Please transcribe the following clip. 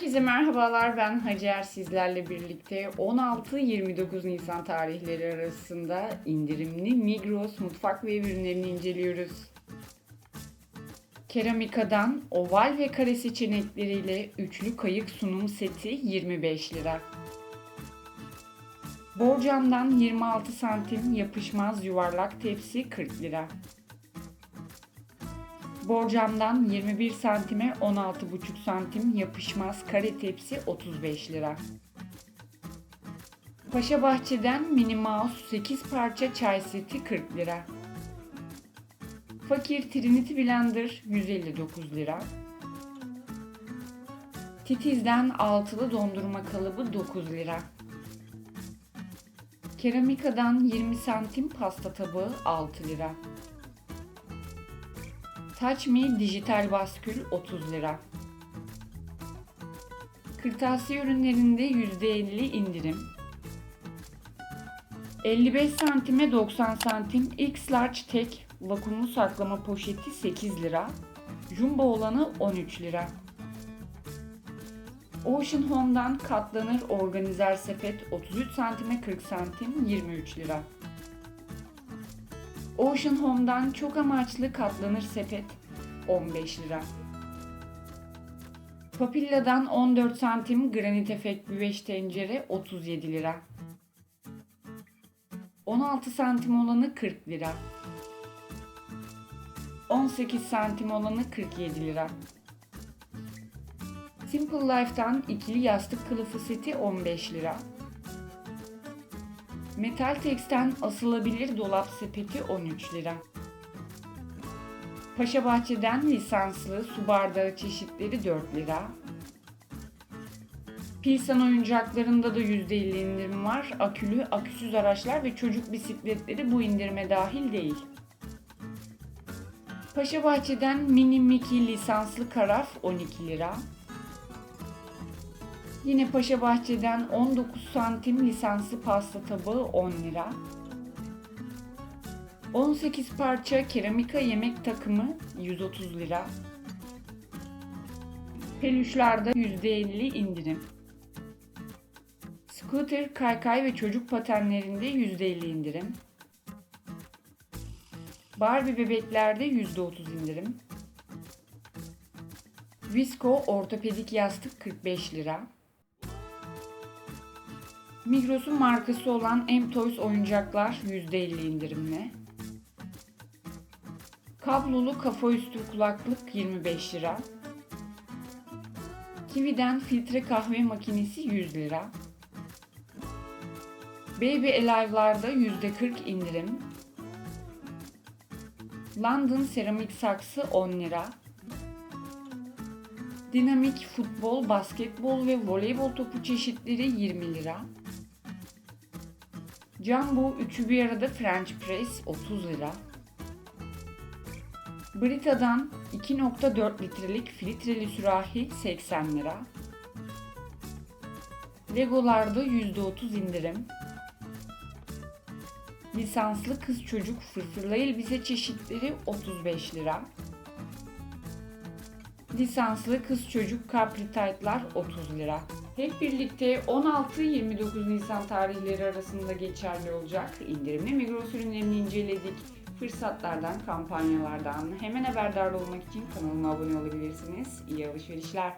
Herkese merhabalar ben Hacer sizlerle birlikte 16-29 Nisan tarihleri arasında indirimli Migros mutfak ve ürünlerini inceliyoruz. Keramikadan oval ve kare seçenekleriyle üçlü kayık sunum seti 25 lira. Borcamdan 26 santim yapışmaz yuvarlak tepsi 40 lira. Borcamdan 21 santime 16,5 santim yapışmaz kare tepsi 35 lira. Paşa Bahçe'den Mini Mouse 8 parça çay seti 40 lira. Fakir Trinity Blender 159 lira. Titiz'den altılı dondurma kalıbı 9 lira. Keramika'dan 20 santim pasta tabağı 6 lira. Me dijital baskül 30 lira. Kırtasiye ürünlerinde %50 indirim. 55 santime 90 santim X Large tek vakumlu saklama poşeti 8 lira. Jumbo olanı 13 lira. Ocean Home'dan katlanır organizer sepet 33 santime 40 santim 23 lira. Ocean Home'dan çok amaçlı katlanır sepet 15 lira. Papilla'dan 14 santim granit efekt güveç tencere 37 lira. 16 santim olanı 40 lira. 18 santim olanı 47 lira. Simple Life'dan ikili yastık kılıfı seti 15 lira. Metal Tex'ten asılabilir dolap sepeti 13 lira. Paşa Bahçe'den lisanslı su bardağı çeşitleri 4 lira. Pilsan oyuncaklarında da %50 indirim var. Akülü, aküsüz araçlar ve çocuk bisikletleri bu indirime dahil değil. Paşa Bahçe'den mini Mickey lisanslı karaf 12 lira. Yine Paşa Bahçe'den 19 santim lisanslı pasta tabağı 10 lira. 18 parça keramika yemek takımı 130 lira. Peluşlarda %50 indirim. Scooter, kaykay ve çocuk patenlerinde %50 indirim. Barbie bebeklerde %30 indirim. Visco ortopedik yastık 45 lira. Migros'un markası olan M-Toys oyuncaklar %50 indirimli. Kablolu kafa üstü kulaklık 25 lira. Kiwi'den filtre kahve makinesi 100 lira. Baby Alive'larda %40 indirim. London seramik saksı 10 lira. Dinamik futbol, basketbol ve voleybol topu çeşitleri 20 lira. Jumbo üçü bir arada French Press 30 lira. Brita'dan 2.4 litrelik filtreli sürahi 80 lira. Legolarda %30 indirim. Lisanslı kız çocuk fırfırlı elbise çeşitleri 35 lira. Lisanslı kız çocuk capri taytlar 30 lira. Hep birlikte 16-29 Nisan tarihleri arasında geçerli olacak indirimli Migros ürünlerini inceledik. Fırsatlardan, kampanyalardan hemen haberdar olmak için kanalıma abone olabilirsiniz. İyi alışverişler.